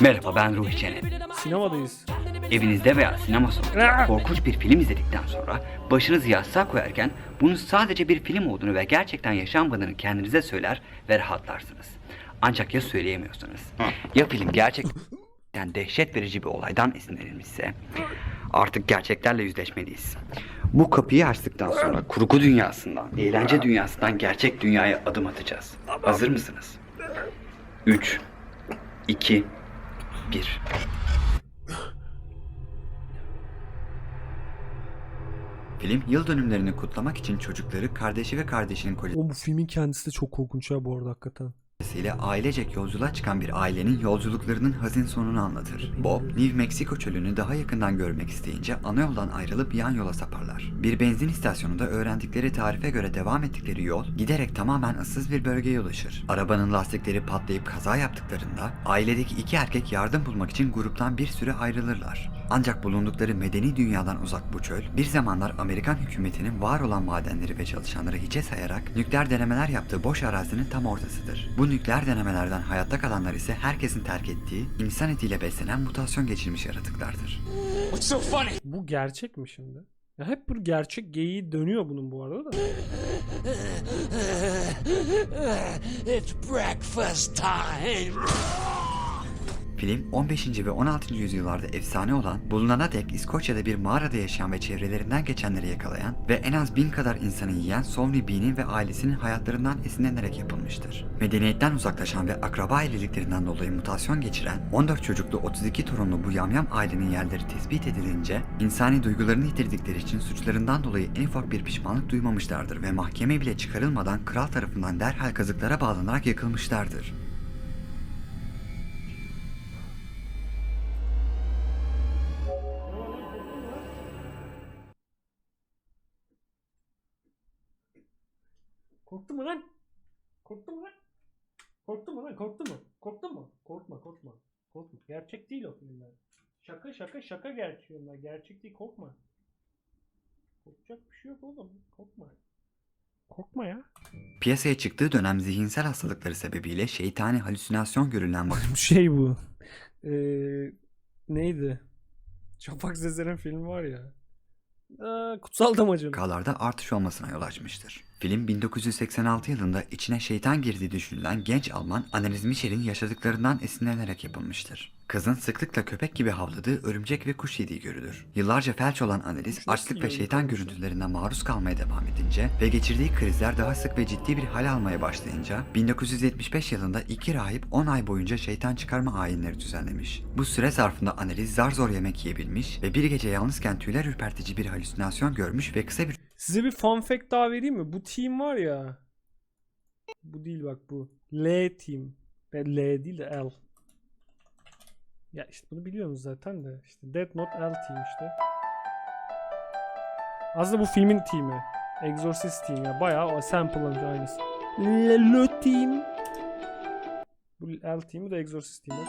Merhaba ben Ruhi Çenet. Sinemadayız. Evinizde veya sinema salonunda korkunç bir film izledikten sonra başınızı yastığa koyarken bunun sadece bir film olduğunu ve gerçekten yaşanmadığını kendinize söyler ve rahatlarsınız. Ancak ya söyleyemiyorsanız, ya film gerçekten dehşet verici bir olaydan esinlenilmişse artık gerçeklerle yüzleşmeliyiz. Bu kapıyı açtıktan sonra kurgu dünyasından, eğlence dünyasından gerçek dünyaya adım atacağız. Hazır mısınız? 3 2 1 Film yıl dönümlerini kutlamak için çocukları kardeşi ve kardeşinin Oğlum bu filmin kendisi de çok korkunç ya bu arada hakikaten. Kocasıyla ailecek yolculuğa çıkan bir ailenin yolculuklarının hazin sonunu anlatır. Bob, New Mexico çölünü daha yakından görmek isteyince ana yoldan ayrılıp yan yola saparlar. Bir benzin istasyonunda öğrendikleri tarife göre devam ettikleri yol giderek tamamen ıssız bir bölgeye ulaşır. Arabanın lastikleri patlayıp kaza yaptıklarında ailedeki iki erkek yardım bulmak için gruptan bir süre ayrılırlar. Ancak bulundukları medeni dünyadan uzak bu çöl, bir zamanlar Amerikan hükümetinin var olan madenleri ve çalışanları hiçe sayarak nükleer denemeler yaptığı boş arazinin tam ortasıdır. Bu nükleer denemelerden hayatta kalanlar ise herkesin terk ettiği, insan etiyle beslenen mutasyon geçirmiş yaratıklardır. Bu gerçek mi şimdi? Ya hep bir gerçek geyiği dönüyor bunun bu arada da. It's breakfast time. Film 15. ve 16. yüzyıllarda efsane olan, bulunana dek İskoçya'da bir mağarada yaşayan ve çevrelerinden geçenleri yakalayan ve en az bin kadar insanı yiyen Somni Bean'in ve ailesinin hayatlarından esinlenerek yapılmıştır. Medeniyetten uzaklaşan ve akraba evliliklerinden dolayı mutasyon geçiren 14 çocuklu 32 torunlu bu yamyam ailenin yerleri tespit edilince insani duygularını yitirdikleri için suçlarından dolayı en ufak bir pişmanlık duymamışlardır ve mahkeme bile çıkarılmadan kral tarafından derhal kazıklara bağlanarak yakılmışlardır. Korktun mu lan? Korktun mu lan? Korktun mu lan? Korktun mu? Korktun mu? Korkma korkma. Korkma. Gerçek değil o filmler. Şaka şaka şaka gerçek onlar. Gerçek değil korkma. Korkacak bir şey yok oğlum. Korkma. Korkma ya. Piyasaya çıktığı dönem zihinsel hastalıkları sebebiyle şeytani halüsinasyon görülen Şey bu. Ee, neydi? Şafak Sezer'in filmi var ya. Aa, kutsal damacım. vakalarda artış olmasına yol açmıştır. Film 1986 yılında içine şeytan girdiği düşünülen genç Alman Annelies Michel'in yaşadıklarından esinlenerek yapılmıştır. Kızın sıklıkla köpek gibi havladığı örümcek ve kuş yediği görülür. Yıllarca felç olan Annelies açlık ve şeytan görüntülerine maruz kalmaya devam edince ve geçirdiği krizler daha sık ve ciddi bir hal almaya başlayınca 1975 yılında iki rahip 10 ay boyunca şeytan çıkarma ayinleri düzenlemiş. Bu süre zarfında Annelies zar zor yemek yiyebilmiş ve bir gece yalnızken tüyler ürpertici bir halüsinasyon görmüş ve kısa bir Size bir fun fact daha vereyim mi? Bu team var ya. Bu değil bak bu. L team. L değil de L. Ya işte bunu biliyorsunuz zaten de. İşte Dead Note L team işte. Aslında bu filmin team'i. Exorcist team ya. Bayağı o sample'lamış aynısı. L, L team. Bu L team'i de Exorcist team'i.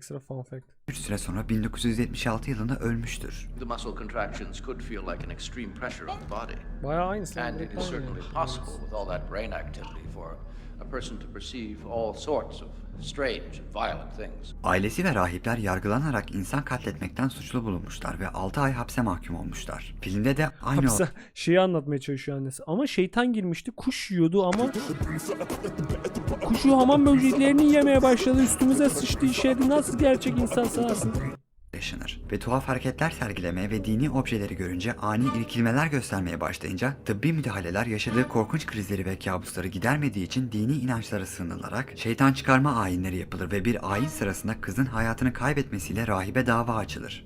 Ekstra fun fact. süre sonra 1976 yılında ölmüştür. The muscle contractions could feel like an extreme pressure on the body. Bayağı aynısı. And it is certainly possible, with all that brain activity, for a person to perceive all sorts of strange and violent things. Ailesi ve rahipler yargılanarak insan katletmekten suçlu bulunmuşlar ve 6 ay hapse mahkum olmuşlar. Filmde de aynı Hapse şeyi anlatmaya çalışıyor annesi. Ama şeytan girmişti. Kuş yiyordu ama kuşu hamam böceklerini yemeye başladı. Üstümüze sıçtı işedi. Nasıl gerçek insan sanarsın? Yaşanır ve tuhaf hareketler sergilemeye ve dini objeleri görünce ani irkilmeler göstermeye başlayınca tıbbi müdahaleler yaşadığı korkunç krizleri ve kabusları gidermediği için dini inançlara sığınılarak şeytan çıkarma ayinleri yapılır ve bir ayin sırasında kızın hayatını kaybetmesiyle rahibe dava açılır.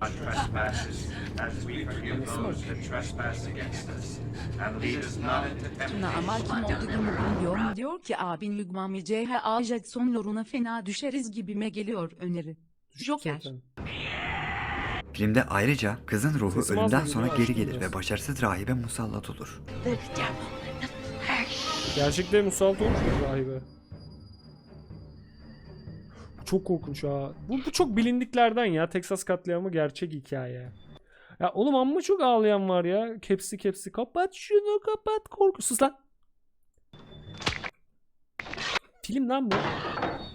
ama kim olduğunu bilmiyor mu? Diyor ki abin Lügmami CHA Jetson loruna fena düşeriz gibime geliyor öneri. Joker. Filmde ayrıca kızın ruhu Sesimi ölümden sonra geri gelir ve başarısız rahibe musallat olur. Gerçekte musallat olmuş mu rahibe? Çok korkunç ha. Bu, bu çok bilindiklerden ya. Texas katliamı gerçek hikaye. Ya oğlum amma çok ağlayan var ya. Kepsi kepsi kapat şunu kapat korkusuz lan. Film lan bu.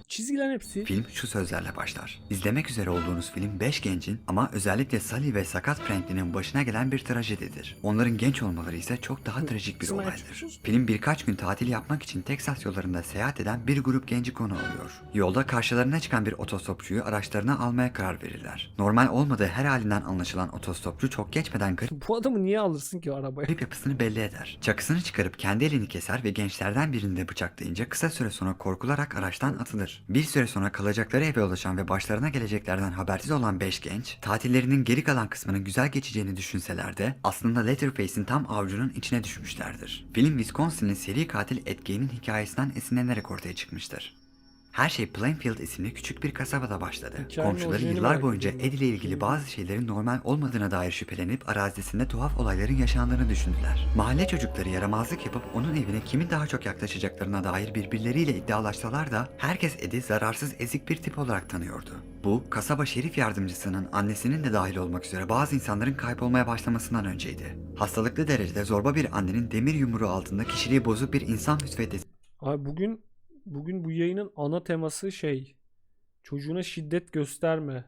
Çizgilerin hepsi. Film şu sözlerle başlar. İzlemek üzere olduğunuz film 5 gencin ama özellikle Sally ve sakat Franklin'in başına gelen bir trajedidir. Onların genç olmaları ise çok daha trajik bir olaydır. Film birkaç gün tatil yapmak için Teksas yollarında seyahat eden bir grup genci konu alıyor. Yolda karşılarına çıkan bir otostopçuyu araçlarına almaya karar verirler. Normal olmadığı her halinden anlaşılan otostopçu çok geçmeden garip Bu adamı niye alırsın ki arabaya? garip yapısını belli eder. Çakısını çıkarıp kendi elini keser ve gençlerden birini de bıçaklayınca kısa süre sonra korkularak araçtan atılır. Bir süre sonra kalacakları eve ulaşan ve başlarına geleceklerden habersiz olan 5 genç, tatillerinin geri kalan kısmının güzel geçeceğini düşünseler de aslında Letterface'in tam avucunun içine düşmüşlerdir. Film Wisconsin'in seri katil Ed Gein'in hikayesinden esinlenerek ortaya çıkmıştır. Her şey Plainfield isimli küçük bir kasabada başladı. Komşuları yıllar boyunca. Ed ile ilgili bazı şeylerin normal olmadığına dair şüphelenip arazisinde tuhaf olayların yaşandığını düşündüler. Mahalle çocukları yaramazlık yapıp onun evine kimin daha çok yaklaşacaklarına dair birbirleriyle iddialaşsalar da herkes Ed'i zararsız ezik bir tip olarak tanıyordu. Bu, kasaba şerif yardımcısının annesinin de dahil olmak üzere bazı insanların kaybolmaya başlamasından önceydi. Hastalıklı derecede zorba bir annenin demir yumruğu altında kişiliği bozuk bir insan müsveddesi Abi bugün bugün bu yayının ana teması şey. Çocuğuna şiddet gösterme.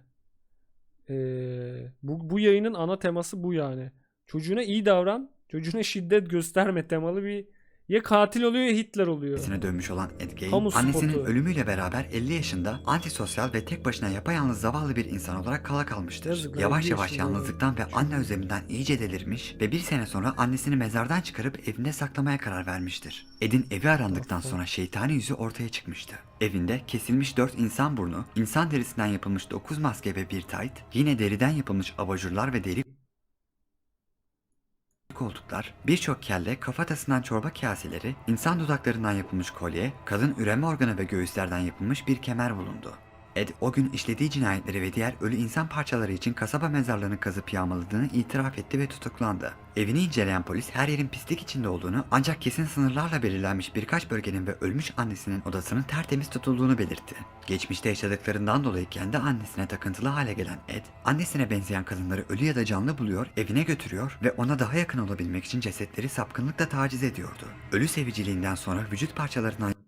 Ee, bu, bu yayının ana teması bu yani. Çocuğuna iyi davran, çocuğuna şiddet gösterme temalı bir ya katil oluyor ya Hitler oluyor. Sine dönmüş olan Ed Gein, Kamu annesinin spotu. ölümüyle beraber 50 yaşında antisosyal ve tek başına yapayalnız zavallı bir insan olarak kala kalmıştır. Yazık lan, yavaş 50 yavaş yalnızlıktan ve anne özleminden iyice delirmiş ve bir sene sonra annesini mezardan çıkarıp evinde saklamaya karar vermiştir. Ed'in evi arandıktan sonra şeytani yüzü ortaya çıkmıştı. Evinde kesilmiş 4 insan burnu, insan derisinden yapılmış 9 maske ve bir tayt, yine deriden yapılmış abajurlar ve deri koltuklar, birçok kelle, kafatasından çorba kaseleri, insan dudaklarından yapılmış kolye, kadın üreme organı ve göğüslerden yapılmış bir kemer bulundu. Ed o gün işlediği cinayetleri ve diğer ölü insan parçaları için kasaba mezarlarını kazıp yağmaladığını itiraf etti ve tutuklandı. Evini inceleyen polis her yerin pislik içinde olduğunu ancak kesin sınırlarla belirlenmiş birkaç bölgenin ve ölmüş annesinin odasının tertemiz tutulduğunu belirtti. Geçmişte yaşadıklarından dolayı kendi annesine takıntılı hale gelen Ed, annesine benzeyen kadınları ölü ya da canlı buluyor, evine götürüyor ve ona daha yakın olabilmek için cesetleri sapkınlıkla taciz ediyordu. Ölü seviciliğinden sonra vücut parçalarından?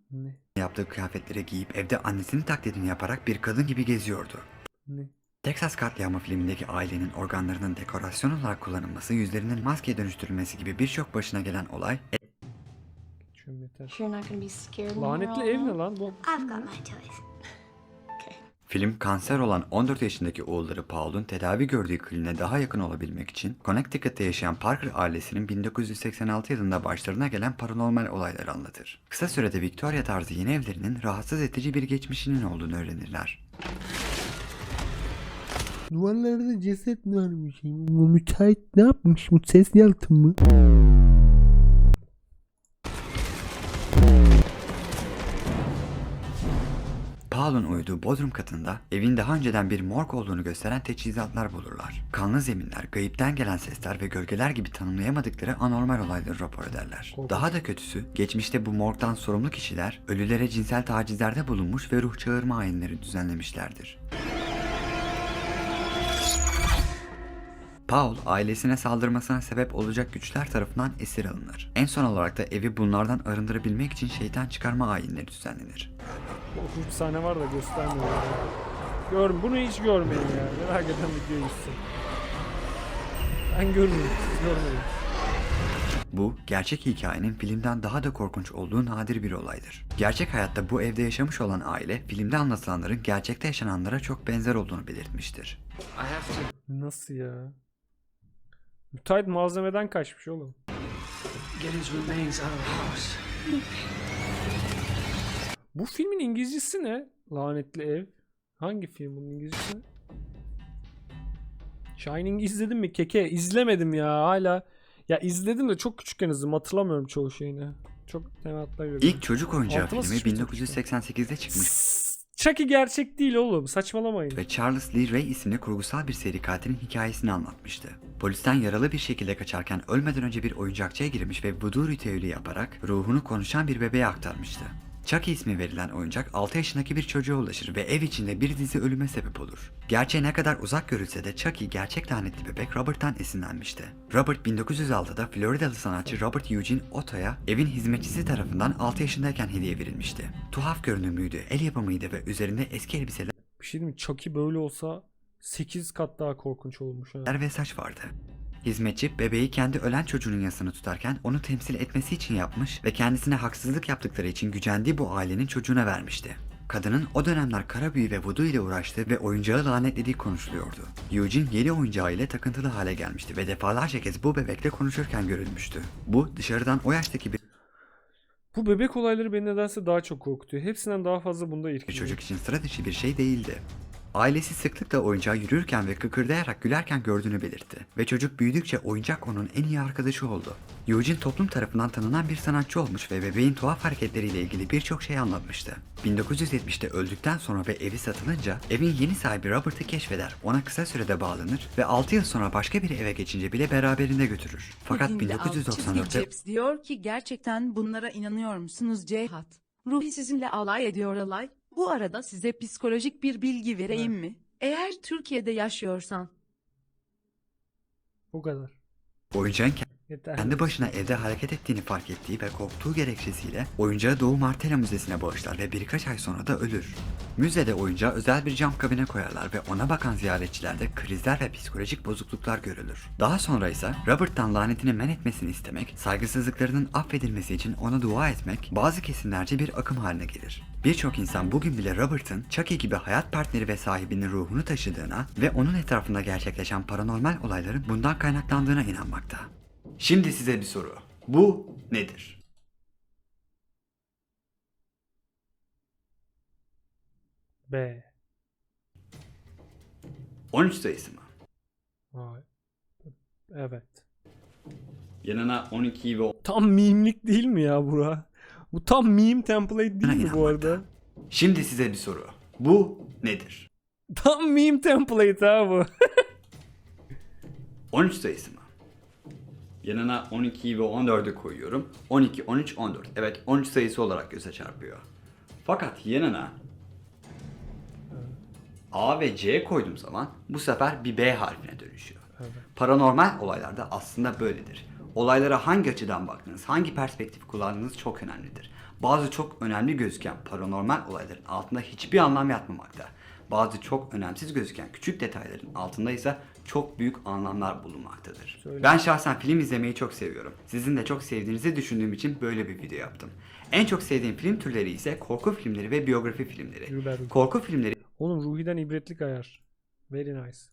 Yaptığı kıyafetleri giyip evde annesinin taklidini yaparak bir kadın gibi geziyordu. Ne? Texas katliamı filmindeki ailenin organlarının dekorasyon olarak kullanılması, yüzlerinin maskeye dönüştürülmesi gibi birçok başına gelen olay you're Lanetli ev ne lan bu? I've got my toys. Film kanser olan 14 yaşındaki oğulları Paul'un tedavi gördüğü kliniğe daha yakın olabilmek için Connecticut'ta yaşayan Parker ailesinin 1986 yılında başlarına gelen paranormal olayları anlatır. Kısa sürede Victoria tarzı yeni evlerinin rahatsız edici bir geçmişinin olduğunu öğrenirler. Duvarlarda ceset varmış. Bu müteahhit ne yapmış? Bu ses yalıtım mı? Paul'un uyuduğu bodrum katında evin daha önceden bir morg olduğunu gösteren teçhizatlar bulurlar. Kanlı zeminler, gayipten gelen sesler ve gölgeler gibi tanımlayamadıkları anormal olayları rapor ederler. Daha da kötüsü, geçmişte bu morgdan sorumlu kişiler ölülere cinsel tacizlerde bulunmuş ve ruh çağırma ayinleri düzenlemişlerdir. Paul ailesine saldırmasına sebep olacak güçler tarafından esir alınır. En son olarak da evi bunlardan arındırabilmek için şeytan çıkarma ayinleri düzenlenir. 3 sahne var da göstermiyor. ya. Gör, bunu hiç görmeyin ya. Merak eden video izlesin. Ben görmüyorum. Siz görmeyin. Bu, gerçek hikayenin filmden daha da korkunç olduğu nadir bir olaydır. Gerçek hayatta bu evde yaşamış olan aile, filmde anlatılanların gerçekte yaşananlara çok benzer olduğunu belirtmiştir. Nasıl ya? Müteahhit malzemeden kaçmış oğlum. Bu filmin İngilizcesi ne? Lanetli ev. Hangi film bunun İngilizcesi? Shining izledim mi keke? İzlemedim ya hala. Ya izledim de çok küçükken izledim. Hatırlamıyorum çoğu şeyini. Çok tematla göre. İlk çocuk oyuncağı Altıma filmi sıçmış 1988'de çıkmış Chucky gerçek değil oğlum. Saçmalamayın. ve Charles Lee Ray isimli kurgusal bir seri katilin hikayesini anlatmıştı. Polisten yaralı bir şekilde kaçarken ölmeden önce bir oyuncakçıya girmiş ve voodoo ritüeli yaparak ruhunu konuşan bir bebeğe aktarmıştı. Chucky ismi verilen oyuncak 6 yaşındaki bir çocuğa ulaşır ve ev içinde bir dizi ölüme sebep olur. Gerçeğe ne kadar uzak görülse de Chucky gerçek lanetli bebek Robert'tan esinlenmişti. Robert 1906'da Floridalı sanatçı Robert Eugene Otto'ya evin hizmetçisi tarafından 6 yaşındayken hediye verilmişti. Tuhaf görünümlüydü, el yapımıydı ve üzerinde eski elbiseler Bir şey diyeyim mi? Chucky böyle olsa 8 kat daha korkunç olmuş ha. ve saç vardı. Hizmetçi bebeği kendi ölen çocuğunun yasını tutarken onu temsil etmesi için yapmış ve kendisine haksızlık yaptıkları için gücendiği bu ailenin çocuğuna vermişti. Kadının o dönemler kara büyü ve vudu ile uğraştığı ve oyuncağı lanetlediği konuşuluyordu. Eugene yeni oyuncağı ile takıntılı hale gelmişti ve defalarca kez bu bebekle konuşurken görülmüştü. Bu dışarıdan o yaştaki bir Bu bebek olayları beni nedense daha çok korkutuyor. Hepsinden daha fazla bunda bir irkiliyor. çocuk için sıra dışı bir şey değildi. Ailesi sıklıkla oyuncağı yürürken ve kıkırdayarak gülerken gördüğünü belirtti. Ve çocuk büyüdükçe oyuncak onun en iyi arkadaşı oldu. Eugene toplum tarafından tanınan bir sanatçı olmuş ve bebeğin tuhaf hareketleriyle ilgili birçok şey anlatmıştı. 1970'te öldükten sonra ve evi satılınca evin yeni sahibi Robert'ı keşfeder, ona kısa sürede bağlanır ve 6 yıl sonra başka bir eve geçince bile beraberinde götürür. Fakat çizgi 1994'te Chaps diyor ki gerçekten bunlara inanıyor musunuz Cihat? Ruhi sizinle alay ediyor alay. Bu arada size psikolojik bir bilgi vereyim mi? Eğer Türkiye'de yaşıyorsan Bu kadar. oyuncağın Yeter. Kendi başına evde hareket ettiğini fark ettiği ve korktuğu gerekçesiyle oyuncağı Doğu Martella Müzesi'ne bağışlar ve birkaç ay sonra da ölür. Müzede oyuncağı özel bir cam kabine koyarlar ve ona bakan ziyaretçilerde krizler ve psikolojik bozukluklar görülür. Daha sonra ise Robert'tan lanetini men etmesini istemek, saygısızlıklarının affedilmesi için ona dua etmek bazı kesimlerce bir akım haline gelir. Birçok insan bugün bile Robert'ın Chucky gibi hayat partneri ve sahibinin ruhunu taşıdığına ve onun etrafında gerçekleşen paranormal olayların bundan kaynaklandığına inanmakta. Şimdi size bir soru. Bu nedir? B. 13 sayısı mı? Vay. Evet. Yanına 12'yi ve Tam mimlik değil mi ya bura? Bu tam meme template değil mi bu arada? Şimdi size bir soru. Bu nedir? Tam meme template ha bu. 13 sayısı mı? Yanına 12'yi ve 14'ü koyuyorum. 12, 13, 14. Evet 13 sayısı olarak göze çarpıyor. Fakat yanına A ve C koyduğum zaman bu sefer bir B harfine dönüşüyor. Paranormal olaylarda aslında böyledir. Olaylara hangi açıdan baktığınız, hangi perspektif kullandığınız çok önemlidir. Bazı çok önemli gözüken paranormal olayların altında hiçbir anlam yatmamakta. Bazı çok önemsiz gözüken küçük detayların altında ise çok büyük anlamlar bulunmaktadır. Söyle. Ben şahsen film izlemeyi çok seviyorum. Sizin de çok sevdiğinizi düşündüğüm için böyle bir video yaptım. En çok sevdiğim film türleri ise korku filmleri ve biyografi filmleri. Korku filmleri Oğlum Ruhi'den ibretlik ayar. Very nice.